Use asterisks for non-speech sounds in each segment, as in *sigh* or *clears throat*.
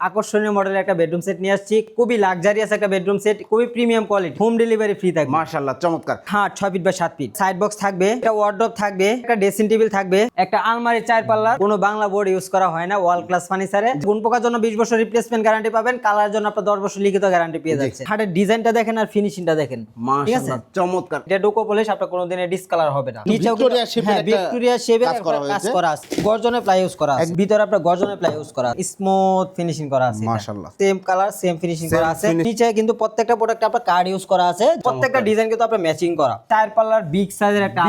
আকর্ষণীয় মডেলের একটা বেডরুম সেট নিয়ে আসছি। খুবই লাক্সারিয়াস একটা বেডরুম সেট খুবই premium quality home delivery free থাকবে। মার্শাল্লাহ চমৎকার। খাট ছয় ফিট বা সাত ফিট সাইড বক্স থাকবে একটা ওয়ার্ড্রপ থাকবে একটা ড্রেসিং টেবিল থাকবে একটা আলমারি চার পাল্লার কোনো বাংলা বোর্ড ইউজ করা হয় না ওয়াল ক্লাস ফার্নিচারে গুণ পোকার জন্য বিশ বছর রিপ্লেসমেন্ট গ্যারান্টি পাবেন কালার জন্য আপনার দশ বছর লিখিত গ্যারান্টি পেয়ে যাচ্ছে। খাটের ডিজাইনটা দেখেন আর ফিনিশিংটা দেখেন। ঠিক আছে? চমৎকার। এটা ডোকো পলিশ আপনার কোনোদিন ডিসকালার হবে না। নিচেও ভিক্টোরিয়া হ্যাঁ ভিক্টোরিয়া শেপের কাজ করা আছে। গর্জনের প্লাই ইউজ করা আছে। ভিতরে আপনার গর্জনের প্লাই ইউজ করা স্মুথ ফিনিশিং করা আছে মাশাআল্লাহ। সেম কালার সেম ফিনিশিং করা আছে। নিচে কিন্তু প্রত্যেকটা প্রোডাক্ট আপনার কার্ড ইউজ করা আছে। প্রত্যেকটা ডিজাইন কিন্তু আপনার ম্যাচিং করা। চার পাল্লার বিগ সাইজের একটা।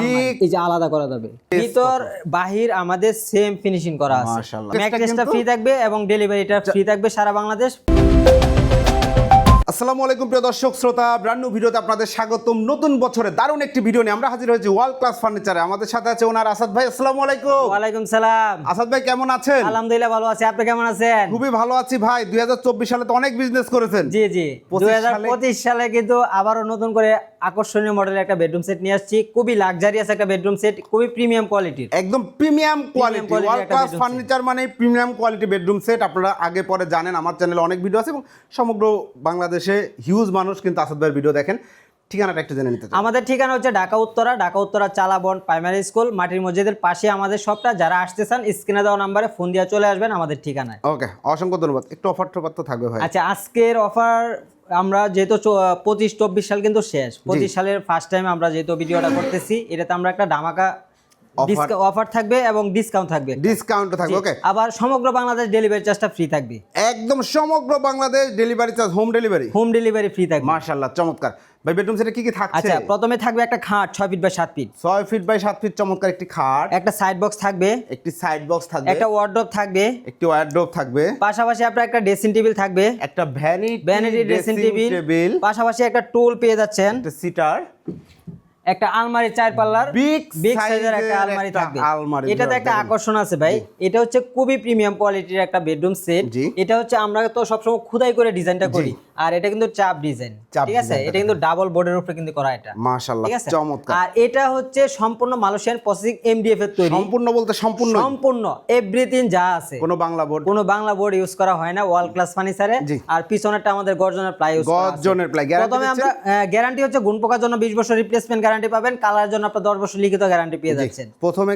এই যে আলাদা করা যাবে। ভিতর বাহির আমাদের সেম ফিনিশিং করা আছে। মাশাআল্লাহ। ফ্রি থাকবে এবং ডেলিভারিটা ফ্রি থাকবে সারা বাংলাদেশ। আসসালামু আলাইকুম প্রিয় দর্শক শ্রোতা ব্র্যান্ড নিউ ভিডিওতে আপনাদের স্বাগতম। নতুন বছরে দারুণ একটি ভিডিও নিয়ে আমরা হাজির হয়েছি ওয়ার্ল্ড ক্লাস ফার্নিচারে আমাদের সাথে আছে ওনার আসাদ ভাই আসসালামু আলাইকুম। ওয়ালাইকুম সালাম। আসাদ ভাই কেমন আছেন? আলহামদুলিল্লাহ ভালো আছি। আপনি কেমন আছেন? খুবই ভালো আছি ভাই। 2024 সালে তো অনেক বিজনেস করেছেন। জি জি। 25 দুই হাজার পঁচিশ সালে কিন্তু আবারও নতুন করে আকর্ষণীয় মডেলের একটা বেডরুম সেট নিয়ে আসছি। খুবই লাক্সারিয়াস একটা বেডরুম সেট খুবই প্রিমিয়াম কোয়ালিটির একদম premium quality world class furniture মানে প্রিমিয়াম কোয়ালিটি বেডরুম সেট আপনারা আগে পরে জানেন আমার চ্যানেলে অনেক ভিডিও আছে এবং সমগ্র বাংলাদেশে হিউজ মানুষ কিন্তু আসাদ ভাইয়ের ভিডিও দেখেন। ঠিকানাটা একটু জেনে নিতে আমাদের ঠিকানা হচ্ছে ঢাকা উত্তরা ঢাকা উত্তরা চালাবন প্রাইমারি স্কুল মাটির মসজিদের পাশে আমাদের সবটা। যারা আসতে চান স্ক্রিনে দেওয়া নাম্বারে ফোন দিয়ে চলে আসবেন আমাদের ঠিকানায়। ওকে অসংখ্য ধন্যবাদ। একটু অফার টফার তো থাকবে ভাই। আচ্ছা আজকের অফার আমরা যেহেতু পঁচিশ চব্বিশ সাল কিন্তু শেষ। পঁচিশ সালের ফার্স্ট টাইম আমরা যেহেতু ভিডিওটা করতেছি এটাতে আমরা একটা ধামাকা অফার থাকবে এবং ডিসকাউন্ট থাকবে। ডিসকাউন্ট থাকবে ওকে আবার সমগ্র বাংলাদেশ ডেলিভারি চার্জটা ফ্রি থাকবে। একদম সমগ্র Bangladesh delivery charge home delivery home delivery free থাকবে। মাশাআল্লাহ চমৎকার। ভাই বেডরুম সেটে কি কি থাকছে? আচ্ছা প্রথমে থাকবে একটা খাট ছয় ফিট বাই সাত ফিট ছয় ফিট বাই সাত ফিট চমৎকার একটি খাট। একটা সাইড বক্স থাকবে। একটি সাইড বক্স থাকবে। একটা ওয়ার্ড্রপ থাকবে। একটি ওয়ারড্রোব থাকবে। পাশাপাশি আপনার একটা ড্রেসিং টেবিল থাকবে। একটা vanity vanity dressing table table পাশাপাশি একটা টুল পেয়ে যাচ্ছেন। একটা সিটার একটা আলমারি চার পাল্লার Big বিগ সাইজের একটা আলমারি থাকবে। আলমারি এটাতে একটা আকর্ষণ আছে ভাই। এটা হচ্ছে খুবই প্রিমিয়াম কোয়ালিটির একটা বেডরুম সেট। এটা হচ্ছে আমরা তো সবসময় খুদাই করে ডিজাইনটা করি। আর এটা কিন্তু চাপ ডিজাইন ঠিক আছে? এটা কিন্তু ডাবল বোর্ডের উপরে কিন্তু করা এটা। মাশাআল্লাহ ঠিক আছে? চমৎকার। আর এটা হচ্ছে সম্পূর্ণ মালয়েশিয়ান প্রসেসিং এমডিএফ এর তৈরি। সম্পূর্ণ বলতে সম্পূর্ণ। সম্পূর্ণ। এভরিথিং যা আছে। কোনো বাংলা বোর্ড কোনো বাংলা বোর্ড ইউজ করা হয় না। ওয়াল ক্লাস ফার্নিচারে। আর পিছনেরটা আমাদের গর্জনের প্লাই ইউজ করা। গর্জনের প্লাই গ্যারান্টি প্রথমে আমরা গ্যারান্টি হচ্ছে গুণ পোকার জন্য বিশ বছর রিপ্লেসমেন্ট গ্যারান্টি পাবেন কালার জন্য আপনার দশ বছর লিখিত গ্যারান্টি পেয়ে যাচ্ছেন। প্রথমে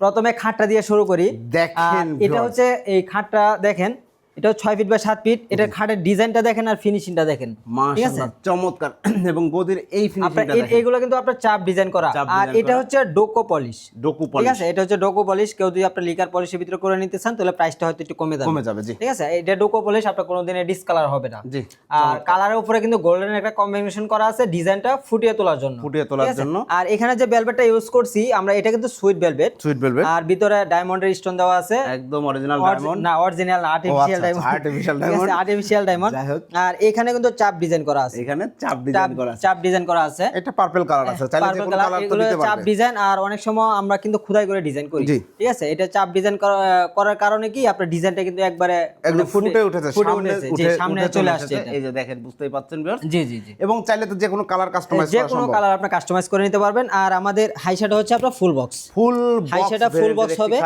প্রথমে খাটটা দিয়ে শুরু করি। দেখেন এটা হচ্ছে এই খাটটা দেখেন এটা ছয় ফিট বাই সাত ফিট এটা খাটের ডিজাইনটা দেখেন আর ফিনিশিংটা দেখেন। ঠিক আছে? মাশাআল্লাহ চমৎকার। *clears throat* এবং গদির এই ফিনিশিংটা এ- এগুলো কিন্তু আপনার চাপ ডিজাইন করা। আর এটা হচ্ছে ডোকো পলিশ। ডোকু ঠিক আছে? এটা হচ্ছে ডোকো পলিশ। কেউ যদি আপনার লিকার পলিশের ভিতরে করে নিতে চান তাহলে প্রাইসটা হয়তো একটু কমে যাবে। কমে যাবে জি। ঠিক আছে? এটা ডোকো পলিশ আপনার কোনোদিন ডিসকালার হবে না। জি আর কালারের উপরে কিন্তু গোল্ডেন একটা কম্বিনেশন করা আছে ডিজাইনটা ফুটিয়ে তোলার জন্য। ফুটিয়ে তোলার জন্য। আর এখানে যে ভেলভেটটা ইউজ করছি আমরা এটা কিন্তু সুইট ভেলভেট সুইট ভেলভেট আর ভিতরে ডায়মন্ডের স্টোন দেওয়া আছে। একদম অরিজিনাল ডায়মন্ড না original artificial diamond artificial diamond। Artificial diamond আর এখানে কিন্তু চাপ ডিজাইন করা আছে। এখানে চাপ ডিজাইন করা আছে। চাপ ডিজাইন করা আছে। এটা পার্পল কালার আছে। চাইলে যে কোনো কালার তো দিতে চাপ ডিজাইন আর অনেক সময় আমরা কিন্তু খুদাই করে ডিজাইন করি। ঠিক আছে? এটা চাপ ডিজাইন করার কারণে কি আপনার ডিজাইনটা কিন্তু একবারে মানে ফুটে উঠেছে। সামনে সামনে চলে আসছে এই যে দেখেন বুঝতেই পাচ্ছেন ভিউয়ার্স জি জি জি। এবং চাইলে তো যে কোনো কালার কাস্টমাইজ যে কোনো কালার আপনি কাস্টমাইজ করে নিতে পারবেন। আর আমাদের হাইশাটা হচ্ছে আপনার ফুল বক্স ফুল হাইশাটা ফুল বক্স হবে।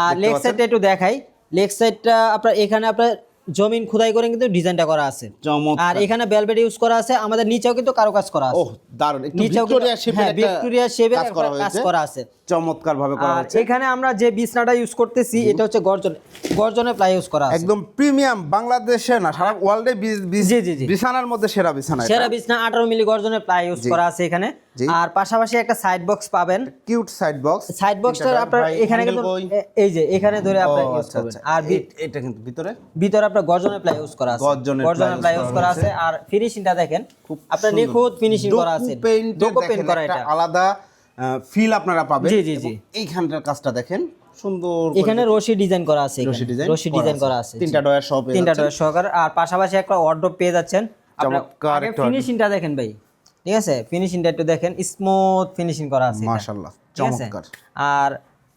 আর লেগ সাইডটা একটু দেখাই। লেগ সাইডটা আপনার এখানে আপনার জমিন খুদাই করে কিন্তু ডিজাইনটা করা আছে। আর এখানে ভেলভেট ইউজ করা আছে আমাদের নিচেও কিন্তু কারও কাজ করা আছে। ওহ দারুণ। নিচেও ভিক্টোরিয়া শেপের হ্যাঁ ভিক্টোরিয়া শেপের কাজ করা আছে। চমৎকার ভাবে করা হয়েছে। এখানে আমরা যে বিছনাটা ইউজ করতেছি এটা হচ্ছে গর্জন গর্জনের প্লাই ইউজ করা আছে। একদম প্রিমিয়াম বাংলাদেশে না সারা ওয়ার্ল্ডে জি, জি, জি। বিছানার মধ্যে সেরা বিছানা সেরা বিছনা আঠারো মিলি গর্জনের প্লাই ইউজ করা আছে এখানে। আর পাশাপাশি একটা সাইড বক্স পাবেন। কিউট সাইড বক্স সাইড বক্সটা আপনার এখানে কিন্তু এই যে এখানে ধরে আপনার ইউজ আচ্ছা করবেন। আচ্ছা। আর এটা কিন্তু ভিতরে? ভিতরে আপনার গর্জনের প্লাই ইউজ করা আছে। গর্জনের প্লাই ইউজ করা আছে। আর ফিনিশিংটা দেখেন খুব আপনার নিখুঁত ফিনিশিং করা আছে। ডোকো পেইন্ট করা এটা। আলাদা ফিল আপনারা পাবেন। জি, জি, জি। এইখানটার কাজটা দেখেন সুন্দর এখানে রশি ডিজাইন করা আছে রশি ডিজাইন রশি ডিজাইন করা আছে। তিনটা ডয়ার সহ তিনটা ডয়ার সহকারে। আর পাশাপাশি একটা ওয়ার্ড্রপ পেয়ে যাচ্ছেন। চমৎকার ফিনিশিংটা দেখেন ভাই। ঠিক আছে? ফিনিশিংটা একটু দেখেন। স্মুথ ফিনিশিং করা আছে মাশাআল্লাহ চমৎকার। আর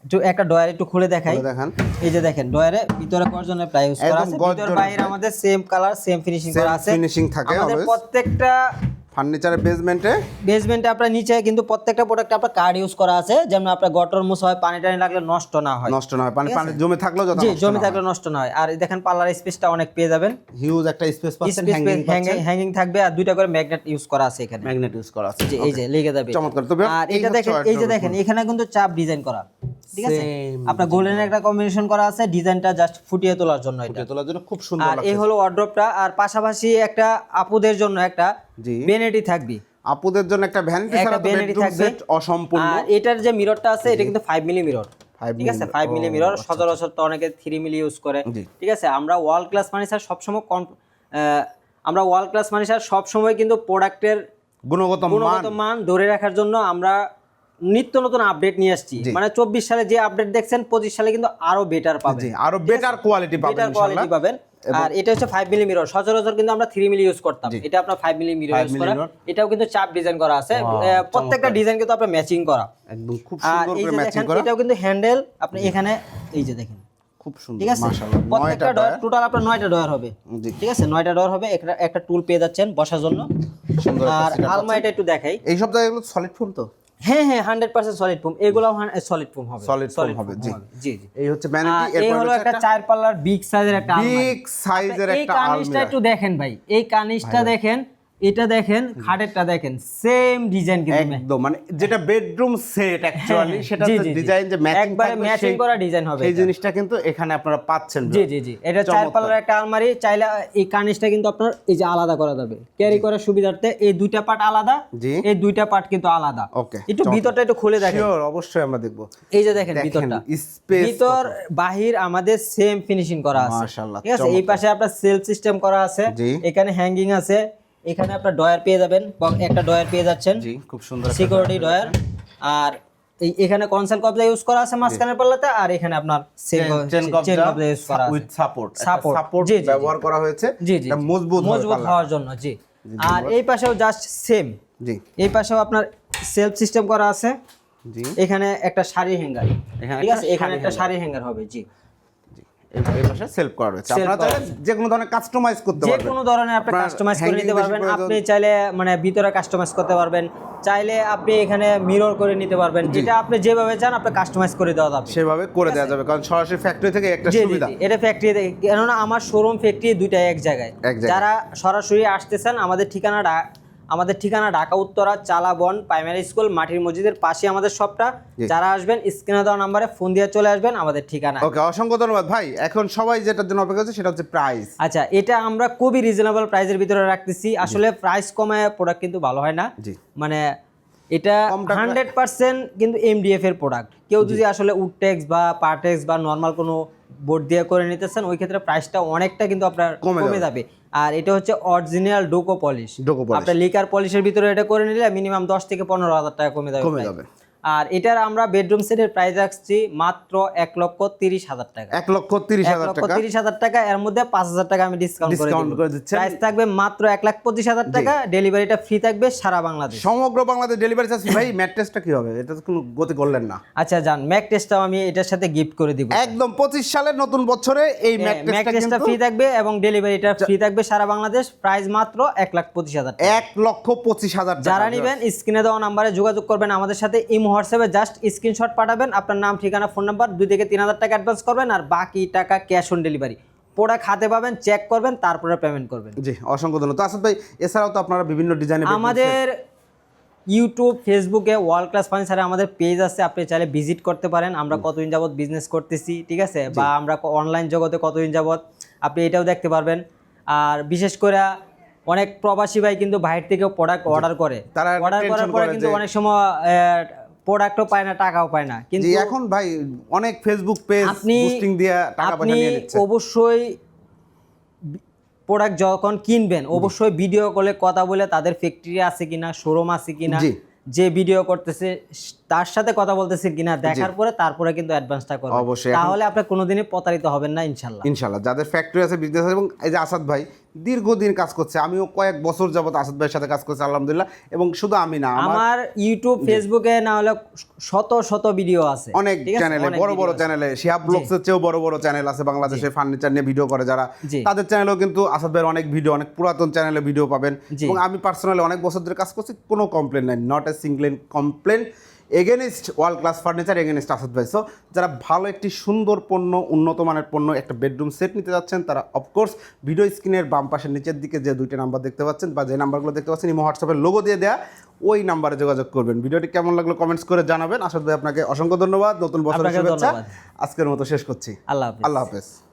একটু একটা ডয়ার একটু খুলে দেখাই। দেখান। এই যে দেখেন ডয়ারে ভিতরে গর্জনের প্লাই ইউজ করা আছে ভিতর বাইরে আমাদের সেম কালার সেম ফিনিশিং করা আছে। ফিনিশিং থাকে আমাদের প্রত্যেকটা ফার্নিচারের বেসমেন্টে বেসমেন্টে আপনার নিচে কিন্তু প্রত্যেকটা প্রোডাক্টে আপনার কার্ড ইউজ করা আছে যেমন আপনার গটর মুস হয় পানি টানি লাগলে নষ্ট না হয়। নষ্ট না হয় পানি পানি জমে থাকলেও যাতে জি জমি থাকলে নষ্ট না হয়। আর দেখেন পার্লার স্পেসটা অনেক পেয়ে যাবেন। হিউজ একটা স্পেস পাচ্ছেন হ্যাঙ্গিং হ্যাঙ্গিং থাকবে আর দুইটা করে ম্যাগনেট ইউজ করা আছে এখানে। ম্যাগনেট ইউজ করা আছে এই যে লেগে যাবে। চমৎকার। আর এটা দেখেন এই যে দেখেন এখানে কিন্তু চাপ ডিজাইন করা। ঠিক আছে? আপনার গোল্ডেন একটা কম্বিনেশন করা আছে ডিজাইনটা জাস্ট ফুটিয়ে তোলার জন্য এটা। তোলার জন্য খুব সুন্দর আর এই হলো ওয়ার্ড্রপটা আর পাশাপাশি একটা আপুদের জন্য একটা বেনেটি থাকবে। আপুদের জন্য একটা ভ্যানিটি ছাড়া বেডরুম। সেট অসম্পূর্ণ। আর এটার যে মিররটা আছে এটা কিন্তু ফাইভ মিলি মিরর 5 ঠিক আছে? mm, ফাইভ ও, মিলি মিরর সচরাচর তো অনেকে থ্রি মিলি ইউজ করে। ঠিক আছে? আমরা ওয়াল ক্লাস ফার্নিচার সবসময় আহ, আমরা ওয়াল ক্লাস ফার্নিচার সবসময় কিন্তু প্রোডাক্টের গুণগত গুণগত মান ধরে রাখার জন্য আমরা নিত্য নতুন আপডেট নিয়ে আসছি। মানে চব্বিশ সালে যে আপডেট দেখছেন পঁচিশ সালে কিন্তু আরও বেটার পাবেন। আরও বেটার কোয়ালিটি বেটার কোয়ালিটি পাবেন আর এটা হচ্ছে ফাইভ মিলি মিরর সচরাচর কিন্তু আমরা থ্রি মিলি ইউজ করতাম। এটা আপনার ফাইভ মিলি মিরর ইউজ করা। এটাও কিন্তু চাপ ডিজাইন করা আছে। প্রত্যেকটা ডিজাইন কিন্তু আপনার ম্যাচিং করা। একদম খুব সুন্দর করে ম্যাচিং এটাও কিন্তু হ্যান্ডেল আপনি এখানে এই যে দেখেন। খুব সুন্দর ঠিক আছে? প্রত্যেকটা নয়টা ডয়ার ডয়ার টোটাল আপনার নয়টা ডয়ার হবে। ঠিক আছে? নয়টা ডয়ার হবে। একটা একটা টুল পেয়ে যাচ্ছেন বসার জন্য। সুন্দর আর আলমারিটা একটু দেখাই। এই সব জায়গাগুলো সলিড ফোম তো? হ্যাঁ হ্যাঁ হান্ড্রেড পার্সেন্ট সলিড ফোম এগুলো সলিড ফোম হবে। সলিড ফোম হবে, জি। জি এই হচ্ছে ম্যানিটি এই হলো একটা চার পাল্লার বিগ সাইজের একটা বিগ সাইজের এই একটা কানিসটা আলমিরা। একটু দেখেন ভাই। এই কানিসটা দেখেন এটা দেখেন খাটেরটা দেখেন সেম ডিজাইন কিন্তু একদম মানে যেটা বেডরুম সেট অ্যাকচুয়ালি সেটা। ডিজাইন যে ম্যাচিং একবারে matching করা design হবে এটা। জিনিসটা কিন্তু এখানে আপনারা পাচ্ছেন জি জি জি। এটা চার। পাল্লার একটা আলমারি চাইলে এই কানিসটা কিন্তু আপনার এই যে আলাদা করা যাবে। ক্যারি করার সুবিধার্থে এই দুইটা পার্ট আলাদা জি। এই দুইটা পার্ট কিন্তু আলাদা। ওকে একটু ভিতরটা একটু খুলে দেখেন। শিওর অবশ্যই আমরা দেখব। এই যে দেখেন ভিতরটা। space ভিতর বাহির আমাদের সেম ফিনিশিং করা আছে। মাশাআল্লাহ, ঠিক আছে? এই পাশে আপনার সেলফ সিস্টেম করা আছে। এখানে হ্যাঙ্গিং আছে। এখানে আপনার ডয়ার পেয়ে যাবেন। একটা ডয়ার পেয়ে যাচ্ছেন। জি খুব সুন্দর সিকিউরিটি ডয়ার আর এই এখানে কনসেল কবজা ইউজ করা আছে মাঝখানের পাল্লাতে আর এখানে আপনার চেন কবজা ইউজ করা আছে। উইথ সাপোর্ট সাপোর্ট জি, জি, জি। ব্যবহার করা হয়েছে। জি জি মজবুত মজবুত। হওয়ার জন্য জি। আর এই পাশেও জাস্ট সেম জি। এই পাশেও আপনার সেলফ সিস্টেম করা আছে। জি। এখানে একটা শাড়ি হ্যাঙ্গার এখানে ঠিক আছে? এখানে একটা শাড়ি হ্যাঙ্গার হবে জি। এই সেলফ করা রয়েছে। আপনারা চাইলে যে কোনো ধরনের কাস্টমাইজ করতে যে কোনো ধরনের আপনি কাস্টমাইজ করে নিতে পারবেন। আপনি চাইলে মানে ভিতরে কাস্টমাইজ করতে পারবেন। চাইলে আপনি এখানে মিরর করে নিতে পারবেন। যেটা আপনি যেভাবে চান আপনি কাস্টমাইজ করে দেওয়া যাবে। সেভাবে করে দেওয়া যাবে। কারণ সরাসরি ফ্যাক্টরি থেকে একটা সুবিধা। এটা ফ্যাক্টরি কেননা আমার শোরুম ফ্যাক্টরি দুইটা এক জায়গায়। যারা সরাসরি আসতেছেন আমাদের ঠিকানা ঢা- আমাদের ঠিকানা ঢাকা উত্তরা চালাবন প্রাইমারি স্কুল মাটির মসজিদের পাশে আমাদের সবটা যারা আসবেন স্ক্রিনে দেওয়া নাম্বারে ফোন দিয়ে চলে আসবেন আমাদের ঠিকানা ওকে অসংখ্য ধন্যবাদ। ভাই এখন সবাই যেটার জন্য অপেক্ষা করছে সেটা হচ্ছে প্রাইস আচ্ছা এটা আমরা খুবই রিজনেবল প্রাইসের ভিতরে রাখতেছি। আসলে প্রাইস কমে প্রোডাক্ট কিন্তু ভালো হয় না। মানে এটা হান্ড্রেড পার্সেন্ট কিন্তু এমডিএফ এর প্রোডাক্ট কেউ যদি আসলে উড উডটেক্স বা পার্টেক্স বা নর্মাল কোনো বোর্ড দিয়ে করে নিতেছেন ওই ক্ষেত্রে প্রাইসটা অনেকটা কিন্তু আপনার কমে যাবে। আর এটা হচ্ছে original Duco polish Duco polish। আপনার লিকার পলিশের ভিতরে এটা করে নিলে মিনিমাম দশ থেকে পনেরো হাজার টাকা কমে যাবে কমে যাবে। আর এটার আমরা বেডরুম সেটের প্রাইস রাখছি মাত্র এক লক্ষ তিরিশ হাজার টাকা। এক লক্ষ তিরিশ হাজার টাকা। তিরিশ হাজার টাকা এর মধ্যে পাঁচ হাজার টাকা আমি ডিসকাউন্ট করে দিচ্ছেন। প্রাইস থাকবে মাত্র এক লাখ পঁচিশ হাজার টাকা ডেলিভারিটা ফ্রি থাকবে সারা বাংলাদেশ। সমগ্র বাংলাদেশ ডেলিভারি চার্জ ভাই ম্যাট্রেসটা কি হবে? এটা তো কোনো গতি করলেন না। আচ্ছা যান ম্যাক টেস্টটাও আমি এটার সাথে গিফট করে দিব। একদম পঁচিশ সালের নতুন বছরে এই ম্যাট্রেসটা ফ্রি থাকবে এবং ডেলিভারিটা ফ্রি থাকবে সারা বাংলাদেশ প্রাইস মাত্র এক লাখ পঁচিশ হাজার টাকা। এক লক্ষ পঁচিশ হাজার যারা নেবেন স্ক্রিনে দেওয়া নাম্বারে যোগাযোগ করবেন আমাদের সাথে ইমো হোয়াটসঅ্যাপে জাস্ট স্ক্রিনশট পাঠাবেন আপনার নাম ঠিকানা ফোন নাম্বার দুই থেকে তিন হাজার টাকা অ্যাডভান্স করবেন আর বাকি টাকা ক্যাশ অন ডেলিভারি। প্রোডাক্ট হাতে পাবেন চেক করবেন তারপরে পেমেন্ট করবেন। জি অসংখ্য ধন্যবাদ। আসাদ ভাই এছাড়াও তো আপনারা বিভিন্ন ডিজাইন আমাদের ইউটিউব ফেসবুকে ওয়ার্ল্ড ক্লাস ফার্নিচারে আমাদের পেজ আছে আপনি চাইলে ভিজিট করতে পারেন। আমরা কতদিন যাবত বিজনেস করতেছি ঠিক আছে? বা আমরা অনলাইন জগতে কতদিন যাবত আপনি এটাও দেখতে পারবেন। আর বিশেষ করে অনেক প্রবাসী ভাই কিন্তু বাইরে থেকে প্রোডাক্ট অর্ডার করে। তারা অর্ডার করার পরে কিন্তু অনেক সময় প্রোডাক্টও পায় না টাকাও পায় না। কিন্তু এখন ভাই অনেক ফেসবুক পেজ বুস্টিং দিয়ে টাকা পয়সা নিয়ে নিচ্ছে। অবশ্যই প্রোডাক্ট যখন কিনবেন অবশ্যই ভিডিও কলে কথা বলে তাদের ফ্যাক্টরি আছে কিনা শোরুম আছে কিনা। যে ভিডিও করতেছে তার সাথে কথা বলতেছে কিনা দেখার পরে তারপরে কিন্তু অ্যাডভান্সটা করবেন। অবশ্যই, তাহলে আপনি কোনোদিনই প্রতারিত হবেন না ইনশাল্লাহ। ইনশাল্লাহ যাদের ফ্যাক্টরি আছে বিজনেস আছে এবং এই যে আসাদ ভাই দীর্ঘদিন কাজ করছে। আমিও কয়েক বছর যাবত আসাদ ভাইয়ের সাথে কাজ করছি আলহামদুলিল্লাহ। এবং শুধু আমি না আমার ইউটিউব ফেসবুকে না হলে শত শত ভিডিও আছে। অনেক চ্যানেলে বড় বড়। চ্যানেলে শিহাব ব্লগসের চেয়েও বড় বড় চ্যানেল আছে বাংলাদেশে ফার্নিচার নিয়ে ভিডিও করে যারা। তাদের চ্যানেলেও কিন্তু আসাদ ভাইয়ের অনেক ভিডিও অনেক পুরাতন চ্যানেলে ভিডিও পাবেন। এবং আমি পার্সোনালি অনেক বছর ধরে কাজ করছি কোনো কমপ্লেন নাই not a single complain against world class furniture against Asad ভাই। সো যারা ভালো একটি সুন্দর পণ্য উন্নত মানের পণ্য একটা বেডরুম সেট নিতে যাচ্ছেন তারা অফকোর্স ভিডিও স্ক্রিনের বাম পাশের নিচের দিকে যে দুইটা নাম্বার দেখতে পাচ্ছেন বা যে নাম্বারগুলো দেখতে পাচ্ছেন ইমো হোয়াটসঅ্যাপের লোগো দিয়ে দেয়া ওই নাম্বারে যোগাযোগ করবেন। ভিডিওটি কেমন লাগল কমেন্টস করে জানাবেন। আসাদ ভাই আপনাকে অসংখ্য ধন্যবাদ। নতুন বছরের শুভেচ্ছা। আজকের মতো শেষ করছি। আল্লাহ আল্লাহ হাফেজ।